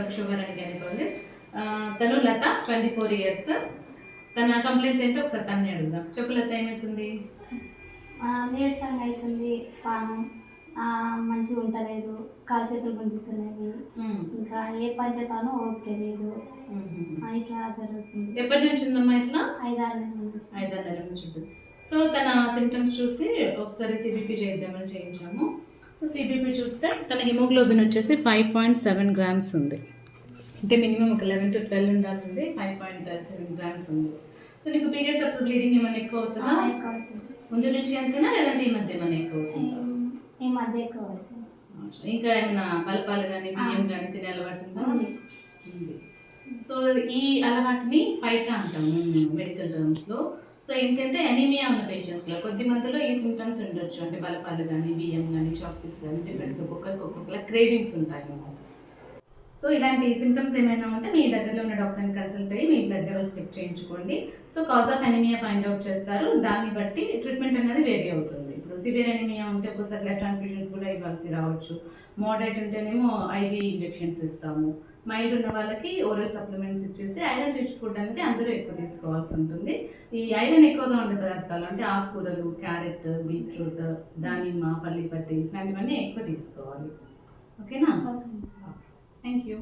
Doctor sugar and gynaecologist తను Latha twenty four years తన complaints ఏంటో ఒకసారి తన్నే అడుగుదాం. చెప్పు లత ఏమవుతుంది నీరసంగా అవుతుంది పానం ఆ, మంచిగా ఉంటలేదు కాలు చేతులు గుంజుతున్నవి మ్మ్. ఇంకా ఏ పని చేస్తానో ఓకే లేదు. ఇట్లా జరుగుతుంది. ఎప్పటి నుంచి ఉందమ్మా ఇట్లా? ఐదారు నుంచి. ఐదారు నెలల నుంచి ఉంటుంది. సో తన సిమ్టమ్స్ చూసి ఒకసారి సిబిపి చేద్దామని చేయించాము. సో సిబిపి చూస్తే తన హిమోగ్లోబిన్ వచ్చేసి ఫైవ్ పాయింట్ సెవెన్ గ్రామ్స్ ఉంది. అంటే మినిమం ఒక లెవెన్ టు ట్వెల్వ్ ఉండాల్సింది ఫైవ్ పాయింట్ సెవెన్ గ్రామ్స్ ఉంది. సో నీకు పీరియడ్స్ అప్పుడు బ్లీడింగ్ ఏమైనా ఎక్కువ అవుతుందా ముందు నుంచి అంతేనా లేదంటే ఈ మధ్య ఏమైనా ఎక్కువ అవుతుందా ఈ- ఈ మధ్య ఎక్కువ ఇంకా ఏమైనా పలపాలు కానీ బియ్యం కానీ తినే అలవాటు ఉందా? సో ఈ అలవాటుని పైకా అంటాం మెడికల్ టర్మ్స్లో సో ఏంటంటే ఎనీమియా ఉన్న పేషెంట్స్లో కొద్ది మందిలో ఈ సిమ్టమ్స్ ఉండొచ్చు. అంటే బలపాలు కానీ బియ్యం కానీ చాక్పీస్ కానీ డిఫరెన్స్ ఒక్కొక్కరికి ఒక్కొక్కలా క్రేవింగ్స్ ఉంటాయి అన్నమాట. సో ఇలాంటి సిమ్టమ్స్ ఏమైనా ఉంటే మీ దగ్గరలో ఉన్న డాక్టర్ని కన్సల్ట్ అయ్యి మీ బ్లడ్ లెవెల్స్ చెక్ చేయించుకోండి. So cause of anaemia find out చేస్తారు. దాన్ని బట్టి ట్రీట్మెంట్ అనేది వేరీ అవుతుంది ఇప్పుడు సివియర్ ఎనిమియా ఉంటే ఒకసారి బ్లడ్ ట్రాన్స్ఫ్యూషన్స్ కూడా ఇవ్వాల్సి రావచ్చు. మోడరేట్ ఉంటేనేమో ఐవి ఇంజెక్షన్స్ ఇస్తాము. మైల్డ్ ఉన్న వాళ్ళకి ఓరల్ సప్లిమెంట్స్ ఇచ్చేసి ఐరన్ రిచ్ ఫుడ్ అనేది అందరూ ఎక్కువ తీసుకోవాల్సి ఉంటుంది. ఈ ఐరన్ ఎక్కువగా ఉండే పదార్థాలు అంటే ఆకుకూరలు క్యారెట్ బీట్రూట్ దానిమ్మ పల్లిపట్టి ఇట్లాంటివన్నీ ఎక్కువ తీసుకోవాలి. ఓకేనా? ఓకే. Thank you